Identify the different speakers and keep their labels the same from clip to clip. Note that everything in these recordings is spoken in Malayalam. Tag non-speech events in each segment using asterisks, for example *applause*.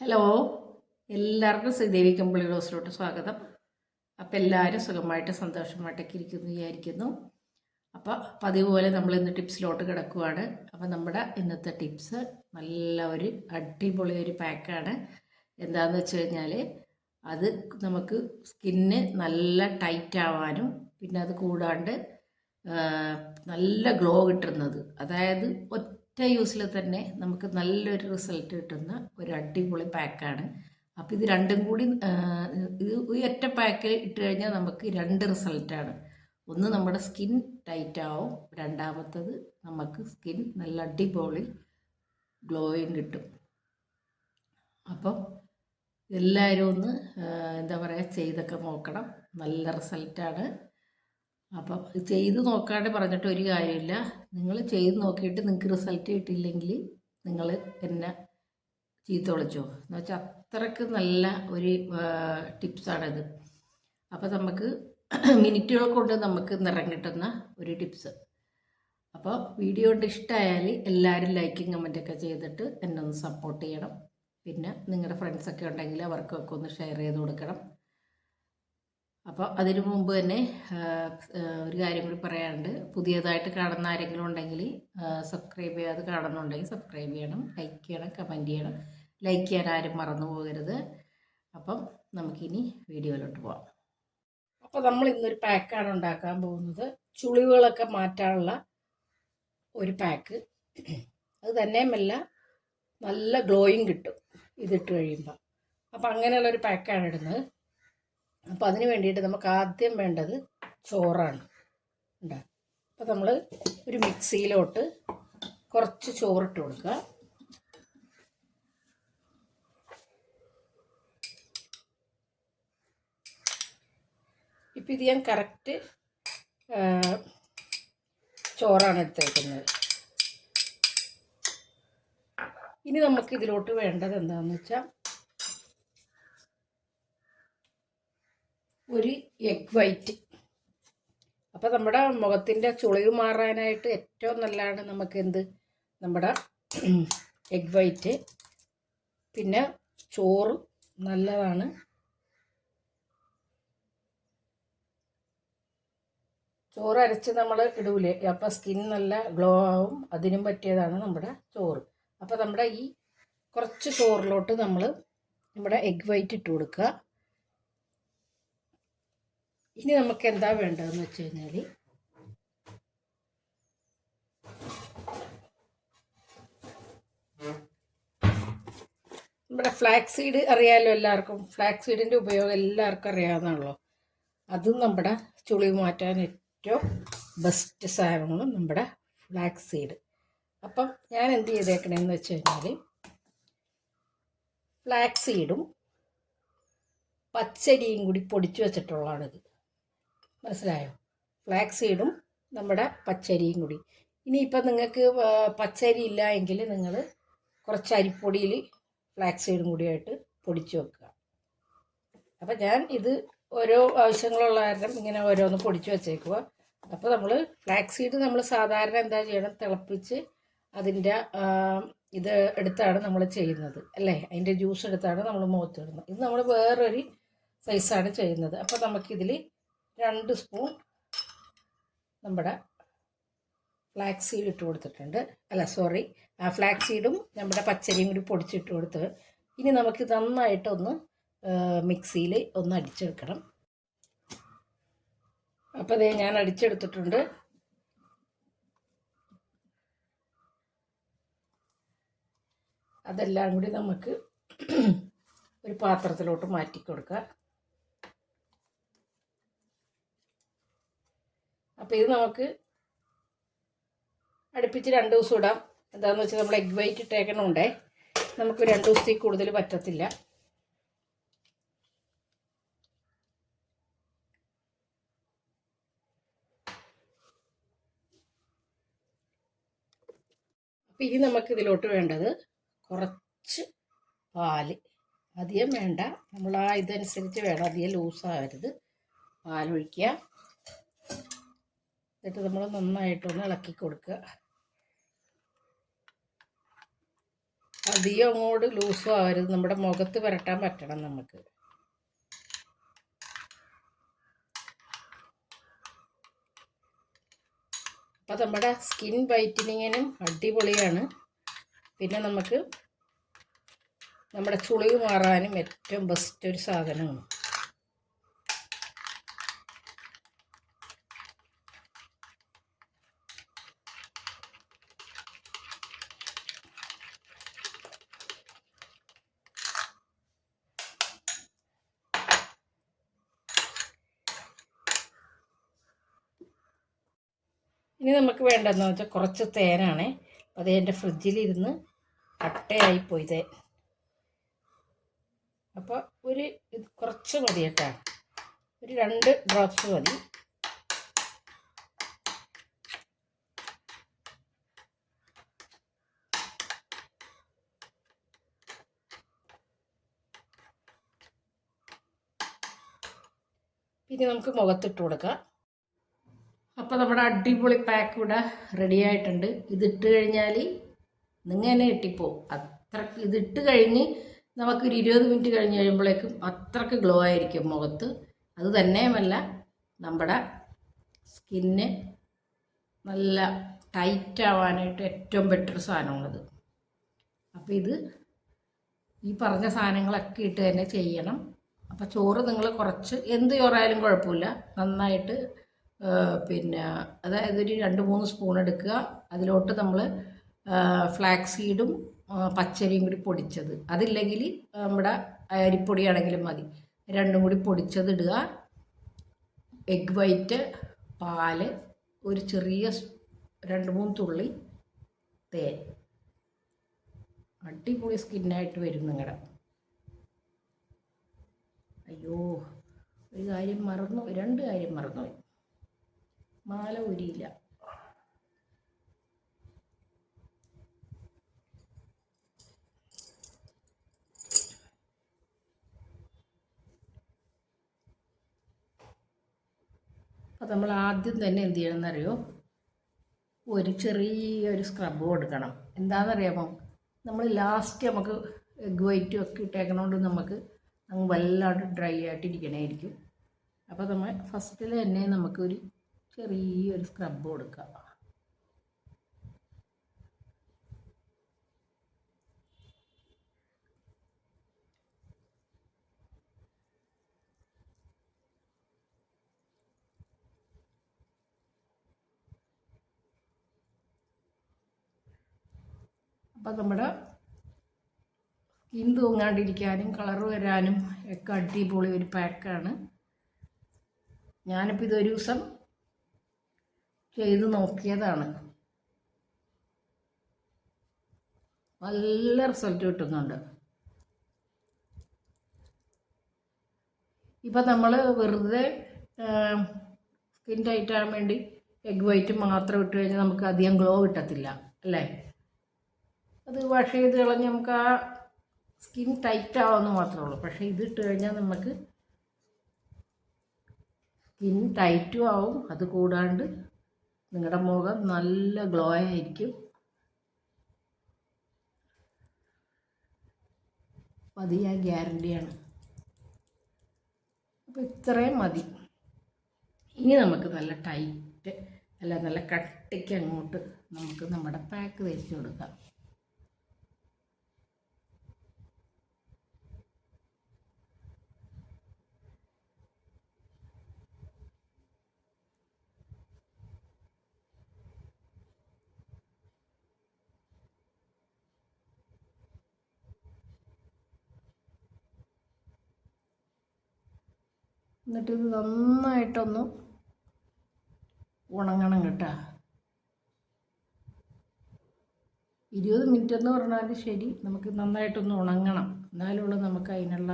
Speaker 1: ഹലോ. എല്ലാവർക്കും ശ്രീദേവി കമ്പിളി ഹൗസിലോട്ട് സ്വാഗതം. അപ്പോൾ എല്ലാവരും സുഖമായിട്ട് സന്തോഷമായിട്ടൊക്കെ ഇരിക്കുന്നു വിചാരിക്കുന്നു. അപ്പോൾ പതിവ് പോലെ നമ്മൾ ഇന്ന് ടിപ്സിലോട്ട് കിടക്കുവാണ്. അപ്പോൾ നമ്മുടെ ഇന്നത്തെ ടിപ്സ് നല്ല ഒരു അടിപൊളി ഒരു പാക്കാണ്. എന്താണെന്ന് വെച്ച് കഴിഞ്ഞാൽ അത് നമുക്ക് സ്കിന്ന് നല്ല ടൈറ്റ് ആവാനും പിന്നെ അത് കൂടാണ്ട് നല്ല ഗ്ലോ കിട്ടുന്നത്. അതായത് ഒറ്റ യൂസിൽ തന്നെ നമുക്ക് നല്ലൊരു റിസൾട്ട് കിട്ടുന്ന ഒരു അടിപൊളി പാക്കാണ്. അപ്പോൾ ഇത് രണ്ടും കൂടി ഇത് ഈ ഒറ്റ പാക്ക് ഇട്ട് കഴിഞ്ഞാൽ നമുക്ക് രണ്ട് റിസൾട്ടാണ്. ഒന്ന് നമ്മുടെ സ്കിൻ ടൈറ്റ് ആവും. രണ്ടാമത്തത് നമുക്ക് സ്കിൻ നല്ല അടിപൊളി ഗ്ലോയും കിട്ടും. അപ്പോൾ എല്ലാവരും ഒന്ന് എന്താ പറയുക ചെയ്തൊക്കെ നോക്കണം. നല്ല റിസൾട്ടാണ്. അപ്പം ചെയ്ത് നോക്കാണ്ട് പറഞ്ഞിട്ട് ഒരു കാര്യമില്ല. നിങ്ങൾ ചെയ്ത് നോക്കിയിട്ട് നിങ്ങൾക്ക് റിസൾട്ട് കിട്ടിയില്ലെങ്കിൽ നിങ്ങൾ എന്നെ ചീത്ത വിളിച്ചോ. എന്ന് വെച്ചാൽ അത്രയ്ക്ക് നല്ല ഒരു ടിപ്സാണിത് അപ്പോൾ നമുക്ക് *clears throat* മിനിറ്റുകൾ കൊണ്ട് നമുക്ക് നിറം കിട്ടുന്ന ഒരു ടിപ്സ് അപ്പോൾ വീഡിയോ കൊണ്ട് ഇഷ്ടമായാൽ എല്ലാവരും ലൈക്കും കമന്റൊക്കെ ചെയ്തിട്ട് എന്നെ ഒന്ന് സപ്പോർട്ട് ചെയ്യണം. പിന്നെ നിങ്ങളുടെ ഫ്രണ്ട്സൊക്കെ ഉണ്ടെങ്കിൽ അവർക്കൊക്കെ ഒന്ന് ഷെയർ ചെയ്ത് കൊടുക്കണം. അപ്പോൾ അതിനു മുമ്പ് തന്നെ ഒരു കാര്യം കൂടി പറയാനുണ്ട്. പുതിയതായിട്ട് കാണുന്ന ആരെങ്കിലും ഉണ്ടെങ്കിൽ സബ്സ്ക്രൈബ് ചെയ്യാതെ കാണുന്നുണ്ടെങ്കിൽ സബ്സ്ക്രൈബ് ചെയ്യണം ലൈക്ക് ചെയ്യണം കമന്റ് ചെയ്യണം. ലൈക്ക് ചെയ്യാൻ ആരും മറന്നു പോകരുത്. അപ്പം നമുക്കിനി വീഡിയോയിലോട്ട് പോവാം. അപ്പോൾ നമ്മൾ ഇന്നൊരു പാക്കാണ് ഉണ്ടാക്കാൻ പോകുന്നത്. ചുളിവുകളൊക്കെ മാറ്റാനുള്ള ഒരു പാക്ക്. അത് തന്നെയുമല്ല നല്ല ഗ്ലോയിങ് കിട്ടും. ഇതിട്ട് കഴിയുമ്പോൾ അപ്പോൾ അങ്ങനെയുള്ള ഒരു പാക്കാണ് ഇടുന്നത്. അപ്പോൾ അതിന് വേണ്ടിയിട്ട് നമുക്ക് ആദ്യം വേണ്ടത് ചോറാണ്. ഉണ്ടാകും അപ്പോൾ നമ്മൾ ഒരു മിക്സിയിലോട്ട് കുറച്ച് ചോറിട്ട് കൊടുക്കുക. ഇപ്പം ഇത് ഞാൻ കറക്റ്റ് ചോറാണ് എടുത്തേക്കുന്നത്. ഇനി നമുക്ക് ഇതിലോട്ട് വേണ്ടത് എന്താണെന്ന് വെച്ചാൽ ഒരു എഗ് വൈറ്റ് അപ്പോൾ നമ്മുടെ മുഖത്തിന്റെ ചുളിവ് മാറാനായിട്ട് ഏറ്റവും നല്ലതാണ് നമുക്ക് എന്ത് നമ്മുടെ *clears throat* എഗ് വൈറ്റ് പിന്നെ ചോറ് നല്ലതാണ്. ചോറ് അരച്ച് നമ്മൾ ഇടൂലേ? അപ്പോൾ സ്കിൻ നല്ല ഗ്ലോ ആവും. അതിനും പറ്റിയതാണ് നമ്മുടെ ചോറ്. അപ്പോൾ നമ്മുടെ ഈ കുറച്ച് ചോറിലോട്ട് നമ്മൾ നമ്മുടെ എഗ് വൈറ്റ് ഇട്ട് കൊടുക്കുക. ഇനി നമുക്ക് എന്താ വേണ്ടതെന്ന് വെച്ച് കഴിഞ്ഞാൽ നമ്മുടെ ഫ്ലാക്സ് സീഡ് അറിയാമല്ലോ എല്ലാവർക്കും. ഫ്ലാക്സ് സീഡിന്റെ ഉപയോഗം എല്ലാവർക്കും അറിയാവുന്നതാണല്ലോ. അതും നമ്മുടെ ചുളി മാറ്റാൻ ഏറ്റവും ബെസ്റ്റ് സാധനമാണ് നമ്മുടെ ഫ്ലാക്സ് സീഡ് അപ്പം ഞാൻ എന്ത് ചെയ്തേക്കണേന്ന് വെച്ച് കഴിഞ്ഞാൽ ഫ്ലാക്സ് സീഡും പച്ചരിയും കൂടി പൊടിച്ചു വെച്ചിട്ടുള്ളതാണിത്. മനസ്സിലായോ? ഫ്ലാക്സ് സീഡും നമ്മുടെ പച്ചരിയും കൂടി. ഇനിയിപ്പോൾ നിങ്ങൾക്ക് പച്ചരി ഇല്ല എങ്കിൽ നിങ്ങൾ കുറച്ച് അരിപ്പൊടിയിൽ ഫ്ലാക്സ് സീഡും കൂടിയായിട്ട് പൊടിച്ചു വെക്കുക. അപ്പം ഞാൻ ഇത് ഓരോ ആവശ്യങ്ങളുള്ള കാരണം ഇങ്ങനെ ഓരോന്ന് പൊടിച്ചു വെച്ചേക്കുക അപ്പോൾ നമ്മൾ ഫ്ലാക്സ് സീഡ് നമ്മൾ സാധാരണ എന്താ ചെയ്യണം? തിളപ്പിച്ച് അതിന്റെ ഇത് എടുത്താണ് നമ്മൾ ചെയ്യുന്നത്. അല്ലേ? അതിന്റെ ജ്യൂസ് എടുത്താണ് നമ്മൾ മുഖത്ത് ഇടുന്നത്. ഇത് നമ്മൾ വേറൊരു സൈസാണ് ചെയ്യുന്നത്. അപ്പോൾ നമുക്കിതിൽ രണ്ട് സ്പൂൺ നമ്മുടെ ഫ്ലാക്സ് സീഡ് ഇട്ട് കൊടുത്തിട്ടുണ്ട്. അല്ല സോറി ആ ഫ്ലാക്സ് സീഡും നമ്മുടെ പച്ചരിയും കൂടി പൊടിച്ചിട്ട് കൊടുത്ത് ഇനി നമുക്ക് നന്നായിട്ടൊന്ന് മിക്സിയിൽ ഒന്ന് അടിച്ചെടുക്കണം. അപ്പോൾ ഇതേ ഞാൻ അടിച്ചെടുത്തിട്ടുണ്ട്. അതെല്ലാം കൂടി നമുക്ക് ഒരു പാത്രത്തിലോട്ട് മാറ്റി കൊടുക്കുക അപ്പോൾ ഇത് നമുക്ക് അടുപ്പിച്ച് രണ്ട് ദിവസം ഇടാം. എന്താണെന്ന് വെച്ചാൽ നമ്മൾ എഗ് വൈറ്റ് ഇട്ടേക്കണമുണ്ടേ നമുക്ക് രണ്ട് ദിവസത്തിൽ കൂടുതൽ പറ്റത്തില്ല. അപ്പം ഇനി നമുക്ക് ഇതിലോട്ട് വേണ്ടത് കുറച്ച് പാൽ. അധികം വേണ്ട. നമ്മൾ ആ ഇതനുസരിച്ച് വേണം. അധികം ലൂസാകരുത് പാലൊഴിക്കുക. എന്നിട്ട് നമ്മൾ നന്നായിട്ടൊന്ന് ഇളക്കി കൊടുക്കുക. അധികം അങ്ങോട്ട് ലൂസും ആവരുത്. നമ്മുടെ മുഖത്ത് പുരട്ടാൻ പറ്റണം നമുക്ക്. അപ്പം നമ്മുടെ സ്കിൻ വൈറ്റനിങ്ങിനും അടിപൊളിയാണ്. പിന്നെ നമുക്ക് നമ്മുടെ ചുളിവ് മാറാനും ഏറ്റവും ബെസ്റ്റ് ഒരു സാധനമാണ് ഇനി നമുക്ക് വേണ്ടതെന്ന് വെച്ചാൽ കുറച്ച് തേനാണ്. അത് എന്റെ ഫ്രിഡ്ജിലിരുന്ന് അട്ടയായി പോയി അപ്പോൾ ഒരു ഇത് കുറച്ച് മതി കേട്ടോ. ഒരു രണ്ട് ഡ്രോപ്സ് മതി. പിന്നെ നമുക്ക് മുഖത്തിട്ട് കൊടുക്കാം. അപ്പോൾ നമ്മുടെ അടിപൊളി പാക്ക് ഇവിടെ റെഡി ആയിട്ടുണ്ട്. ഇതിട്ട് കഴിഞ്ഞാൽ നിങ്ങൾ തന്നെ കിട്ടിപ്പോവും. അത്ര ഇതിട്ട് കഴിഞ്ഞ് നമുക്കൊരു ഇരുപത് മിനിറ്റ് കഴിഞ്ഞ് കഴിയുമ്പോഴേക്കും അത്രയ്ക്ക് ഗ്ലോ ആയിരിക്കും മുഖത്ത്. അത് തന്നെയുമല്ല നമ്മുടെ സ്കിന്ന് നല്ല ടൈറ്റ് ആവാനായിട്ട് ഏറ്റവും ബെറ്റർ സാധനമാണത്. അപ്പോൾ ഇത് ഈ പറഞ്ഞ സാധനങ്ങളൊക്കെ ഇട്ട് തന്നെ ചെയ്യണം. അപ്പോൾ ചോറ് നിങ്ങൾ കുറച്ച് എന്ത് ചോറായാലും കുഴപ്പമില്ല. നന്നായിട്ട് പിന്നെ അതായത് ഒരു രണ്ട് മൂന്ന് സ്പൂൺ എടുക്കുക. അതിലോട്ട് നമ്മൾ ഫ്ലാക്സ് സീഡും പച്ചരിയും കൂടി പൊടിച്ചത്. അതില്ലെങ്കിൽ നമ്മുടെ അരിപ്പൊടിയാണെങ്കിലും മതി. രണ്ടും കൂടി പൊടിച്ചത് ഇടുക. എഗ് വൈറ്റ് പാൽ ഒരു ചെറിയ രണ്ട് മൂന്ന് തുള്ളി തേൻ. അടിപൊളി സ്കിന്നായിട്ട് വരും നിങ്ങളുടെ അയ്യോ ഒരു കാര്യം മറന്നു രണ്ട് കാര്യം മറന്നുപോയി മാല ഊരിയില്ല. അപ്പോൾ നമ്മൾ ആദ്യം തന്നെ എന്ത് ചെയ്യണമെന്നറിയോ? ഒരു ചെറിയൊരു സ്ക്രബ് കൊടുക്കണം. എന്താണെന്നറിയാമോ? നമ്മൾ ലാസ്റ്റ് നമുക്ക് എഗ് വൈറ്റും ഒക്കെ ഇട്ടേക്കണോണ്ട് നമുക്ക് അങ്ങ് വല്ലാണ്ട് ഡ്രൈ ആയിട്ടിരിക്കണമായിരിക്കും അപ്പോൾ നമ്മൾ ഫസ്റ്റിൽ തന്നെ നമുക്കൊരു ചെറിയൊരു സ്ക്രബ് കൊടുക്കുക. അപ്പം നമ്മുടെ സ്കിൻ തൂങ്ങാണ്ടിരിക്കാനും കളർ വരാനും ഒക്കെ അടിപൊളി ഒരു പാക്കാണ് ഞാനിപ്പോൾ ഇതൊരു ദിവസം ചെയ്ത് നോക്കിയതാണ്. നല്ല റിസൾട്ട് കിട്ടുന്നുണ്ട്. ഇപ്പം നമ്മൾ വെറുതെ സ്കിൻ ടൈറ്റ് ആകാൻ വേണ്ടി എഗ് വൈറ്റ് മാത്രം ഇട്ട് കഴിഞ്ഞാൽ നമുക്ക് അധികം ഗ്ലോ കിട്ടത്തില്ല അല്ലേ? അത് വാഷ് ചെയ്ത് കളഞ്ഞ് നമുക്ക് ആ സ്കിൻ ടൈറ്റ് ആവുമെന്ന് മാത്രമേ ഉള്ളൂ. പക്ഷേ ഇത് ഇട്ട് കഴിഞ്ഞാൽ നമുക്ക് സ്കിൻ ടൈറ്റും ആവും. അത് കൂടാണ്ട് നിങ്ങളുടെ മുഖം നല്ല ഗ്ലോ ആയിരിക്കും അത് ഞാൻ ഗ്യാരണ്ടിയാണ് അപ്പോൾ ഇത്രയും മതി. ഇനി നമുക്ക് നല്ല ടൈറ്റ് അല്ല നല്ല കട്ടിക്ക് അങ്ങോട്ട് നമുക്ക് നമ്മുടെ പാക്ക് തയ്ച്ചു കൊടുക്കാം. എന്നിട്ട് ഇത് നന്നായിട്ടൊന്ന് ഉണങ്ങണം കേട്ടോ. ഇരുപത് മിനിറ്റ് എന്ന് പറഞ്ഞാൽ ശരി നമുക്ക് നന്നായിട്ടൊന്ന് ഉണങ്ങണം. എന്നാലുള്ള നമുക്ക് അതിനുള്ള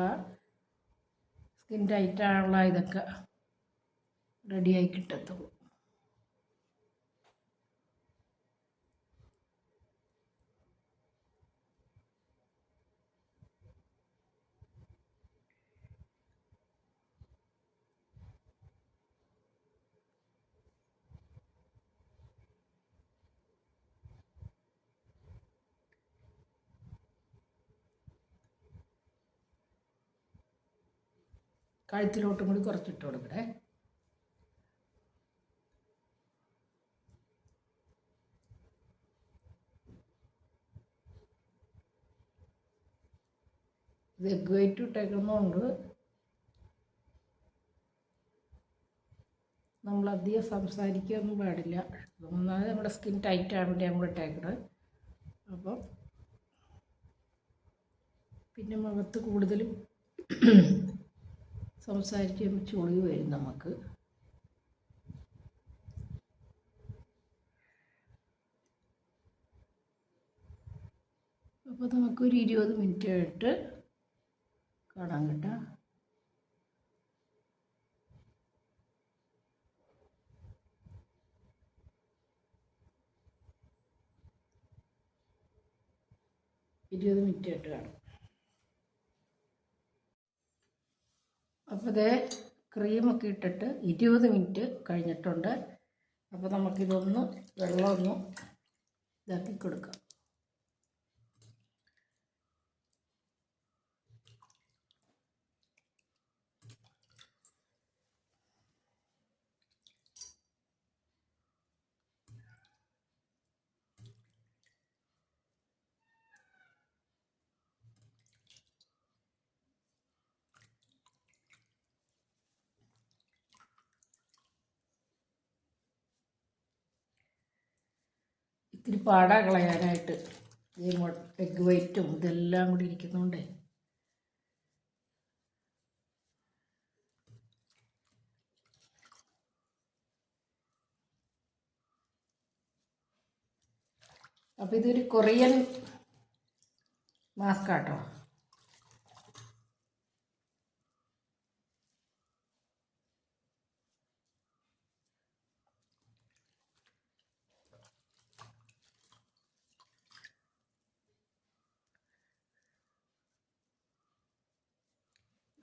Speaker 1: സ്കിൻ ടൈറ്റാണുള്ള ഇതൊക്കെ റെഡിയായി കിട്ടത്തുള്ളൂ. കഴുത്തിലോട്ടും കൂടി കുറച്ചിട്ട് കൊടുക്കണേ. ഇത് എഗ് വൈറ്റ് ഇട്ടേക്കുന്നതുകൊണ്ട് നമ്മൾ അധികം സംസാരിക്കുകയൊന്നും പാടില്ല. ഒന്നാമത് നമ്മുടെ സ്കിൻ ടൈറ്റ് ആവാൻ വേണ്ടി നമ്മൾ ഇട്ടേക്കണത് അപ്പം പിന്നെ മുഖത്ത് കൂടുതലും സംസാരിക്കുമ്പോൾ ചുളിവ് വരും നമുക്ക്. അപ്പോൾ നമുക്കൊരു ഇരുപത് മിനിറ്റ് ആയിട്ട് കാണാൻ കേട്ടോ. ഇരുപത് മിനിറ്റ് ആയിട്ട് കാണും. അപ്പോൾ ഇതേ ക്രീമൊക്കെ ഇട്ടിട്ട് ഇരുപത് മിനിറ്റ് കഴിഞ്ഞിട്ടുണ്ട്. അപ്പോൾ നമുക്കിതൊന്ന് വെള്ളമൊന്ന് ഇതാക്കി കൊടുക്കാം. ഇത്തിരി പാടാ കളയാനായിട്ട്. ഈ എഗ് വൈറ്റും ഇതെല്ലാം കൂടി ഇരിക്കുന്നതുകൊണ്ടേ അപ്പോൾ ഇതൊരു കൊറിയൻ മാസ്ക്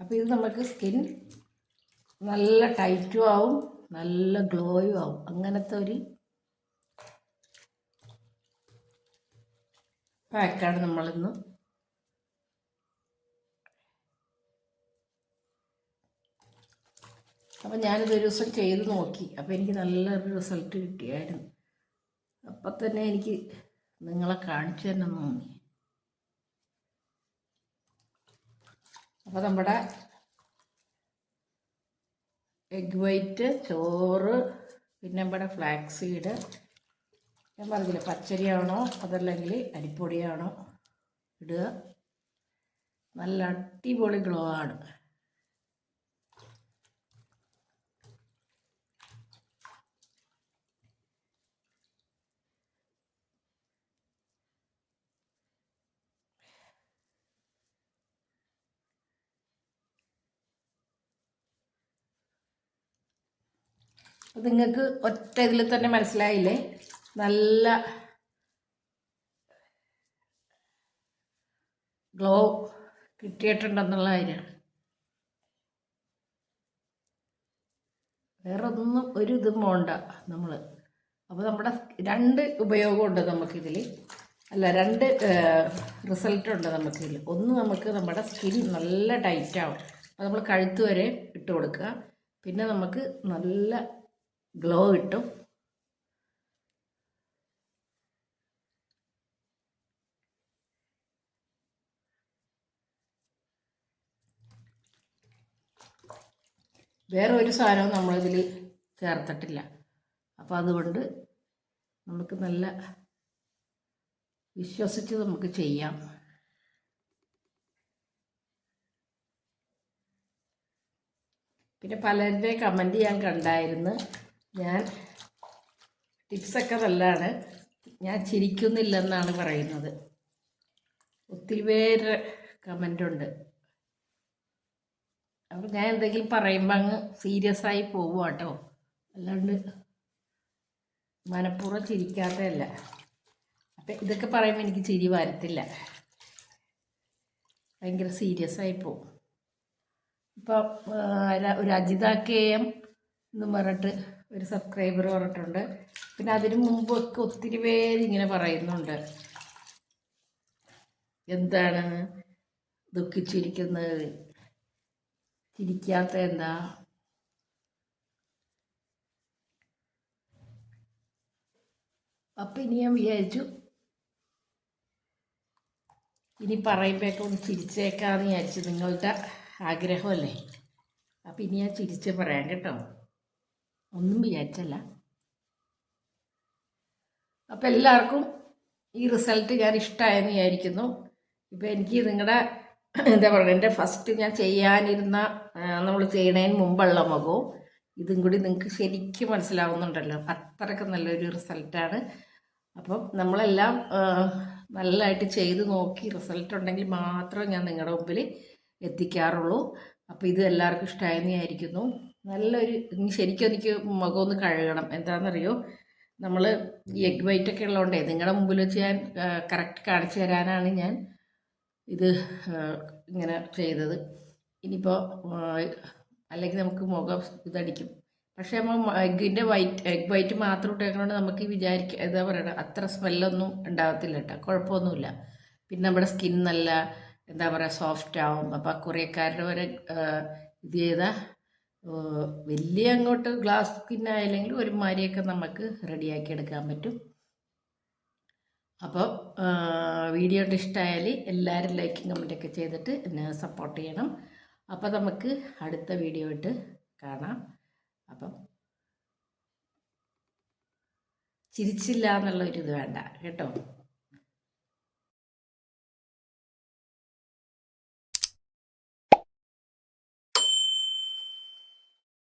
Speaker 1: അപ്പോൾ ഇത് നമുക്ക് സ്കിൻ നല്ല ടൈറ്റും ആവും നല്ല ഗ്ലോയും ആവും. അങ്ങനത്തെ ഒരു പാക്കാണ് നമ്മളിന്ന് അപ്പം ഞാനിത് ഒരു ദിവസം ചെയ്ത് നോക്കി. അപ്പോൾ എനിക്ക് നല്ലൊരു റിസൾട്ട് കിട്ടിയായിരുന്നു. അപ്പം തന്നെ എനിക്ക് നിങ്ങളെ കാണിച്ചു തന്നെ തോന്നി. അപ്പോൾ നമ്മുടെ എഗ് വൈറ്റ് ചോറ് പിന്നെ നമ്മുടെ ഫ്ലാക്സ് സീഡ് ഞാൻ പറഞ്ഞില്ല പച്ചരിയാണോ അതല്ലെങ്കിൽ അരിപ്പൊടിയാണോ ഇടുക? നല്ല അടിപൊളി ഗ്ലോ ആണ്. നിങ്ങൾക്ക് ഒറ്റ ഇതിൽ തന്നെ മനസ്സിലായില്ലേ? നല്ല ഗ്ലോ കിട്ടിയിട്ടുണ്ടെന്നുള്ള കാര്യമാണ്. വേറെ ഒന്നും ഒരു ഇതും പോണ്ട നമ്മൾ അപ്പോൾ നമ്മുടെ രണ്ട് ഉപയോഗമുണ്ട് നമുക്കിതിൽ അല്ല രണ്ട് റിസൾട്ട് ഉണ്ട് നമുക്കിതിൽ ഒന്ന് നമുക്ക് നമ്മുടെ സ്കിൻ നല്ല ടൈറ്റാവും. അപ്പോൾ നമ്മൾ കഴുത്ത് വരെ ഇട്ട് കൊടുക്കുക. പിന്നെ നമുക്ക് നല്ല ഗ്ലോ കിട്ടും. വേറെ ഒരു സാധനവും നമ്മളിതിൽ ചേർത്തിട്ടില്ല. അപ്പോൾ അതുകൊണ്ട് നമുക്ക് നല്ല വിശ്വസിച്ച് നമുക്ക് ചെയ്യാം. പിന്നെ പലരുടെ കമന്റ് ഞാൻ കണ്ടായിരുന്നു. ഞാൻ ടിപ്സൊക്കെ നല്ലതാണ് ഞാൻ ചിരിക്കുന്നില്ലെന്നാണ് പറയുന്നത്. ഒത്തിരി പേര് കമന്റുണ്ട് അപ്പം ഞാൻ എന്തെങ്കിലും പറയുമ്പോൾ അങ്ങ് സീരിയസ് ആയി പോകും കേട്ടോ അല്ലാണ്ട് മനഃപൂർവം ചിരിക്കാത്തതല്ല. അപ്പം ഇതൊക്കെ പറയുമ്പോൾ എനിക്ക് ചിരി വരത്തില്ല. ഭയങ്കര സീരിയസ് ആയി പോകും ഇപ്പം ഒരു അജിത കെ എം എന്ന് പറഞ്ഞിട്ട് ഒരു സബ്സ്ക്രൈബർ പറഞ്ഞിട്ടുണ്ട്. പിന്നെ അതിനു മുമ്പൊക്കെ ഒത്തിരി പേര് ഇങ്ങനെ പറയുന്നുണ്ട്. എന്താണ് ദുഃഖിച്ചിരിക്കുന്നത് ചിരിക്കാത്ത എന്താ? അപ്പം ഇനി ഞാൻ വിചാരിച്ചു ഇനി പറയുമ്പോഴൊക്കെ ഒന്ന് ചിരിച്ചേക്കാന്ന് വിചാരിച്ചു നിങ്ങളുടെ ആഗ്രഹമല്ലേ? അപ്പം ഇനി ഞാൻ ചിരിച്ച് പറയാം കേട്ടോ. ഒന്നും വിചാരിച്ചല്ല. അപ്പം എല്ലാവർക്കും ഈ റിസൾട്ട് ഞാൻ ഇഷ്ടമായെന്ന് വിചാരിക്കുന്നു. ഇപ്പം എനിക്ക് നിങ്ങളുടെ എന്താ പറയുക എന്റെ ഫസ്റ്റ് ഞാൻ ചെയ്യാനിരുന്ന നമ്മൾ ചെയ്യണതിന് മുമ്പുള്ള മുഖവും ഇതും കൂടി നിങ്ങൾക്ക് ശരിക്കും മനസ്സിലാവുന്നുണ്ടല്ലോ. അത്രയ്ക്ക് നല്ലൊരു റിസൾട്ടാണ് അപ്പം നമ്മളെല്ലാം നല്ലതായിട്ട് ചെയ്ത് നോക്കി റിസൾട്ട് ഉണ്ടെങ്കിൽ മാത്രമേ ഞാൻ നിങ്ങളുടെ മുമ്പിൽ എത്തിക്കാറുള്ളൂ. അപ്പോൾ ഇത് എല്ലാവർക്കും ഇഷ്ടമായെന്ന് വിചാരിക്കുന്നു. നല്ലൊരു ശരിക്കും എനിക്ക് മുഖം ഒന്ന് കഴുകണം. എന്താണെന്നറിയോ? നമ്മൾ എഗ് വൈറ്റ് ഒക്കെ ഉള്ളതുകൊണ്ടേ നിങ്ങളുടെ മുമ്പിൽ വെച്ച് ഞാൻ കറക്റ്റ് കാണിച്ചു തരാനാണ് ഞാൻ ഇത് ഇങ്ങനെ ചെയ്തത്. ഇനിയിപ്പോൾ അല്ലെങ്കിൽ നമുക്ക് മുഖം ഇതടിക്കും. പക്ഷേ നമ്മൾ എഗ്ഗിന്റെ വൈറ്റ് എഗ് വൈറ്റ് മാത്രം ഇട്ടേക്കണോണ്ട് നമുക്ക് വിചാരിക്കുക എന്താ പറയുക അത്ര സ്മെല്ലൊന്നും ഉണ്ടാകത്തില്ല കേട്ടോ കുഴപ്പമൊന്നുമില്ല. പിന്നെ നമ്മുടെ സ്കിൻ നല്ല എന്താ പറയുക സോഫ്റ്റ് ആവും. അപ്പോൾ കുറേക്കാരുടെ വരെ ആ, ഇത് ചെയ്താൽ വലിയ അങ്ങോട്ട് ഗ്ലാസ് സ്കിന്നായില്ലെങ്കിൽ ഒരു മാരിയൊക്കെ നമുക്ക് റെഡിയാക്കി എടുക്കാൻ പറ്റും. അപ്പോൾ വീഡിയോ ഇഷ്ടമായാൽ എല്ലാവരും ലൈക്കും കമന്റൊക്കെ ചെയ്തിട്ട് എന്നെ സപ്പോർട്ട് ചെയ്യണം. അപ്പോൾ നമുക്ക് അടുത്ത വീഡിയോ ഇട്ട് കാണാം. അപ്പം ചിരിച്ചില്ല എന്നുള്ളൊരിത് വേണ്ട കേട്ടോ.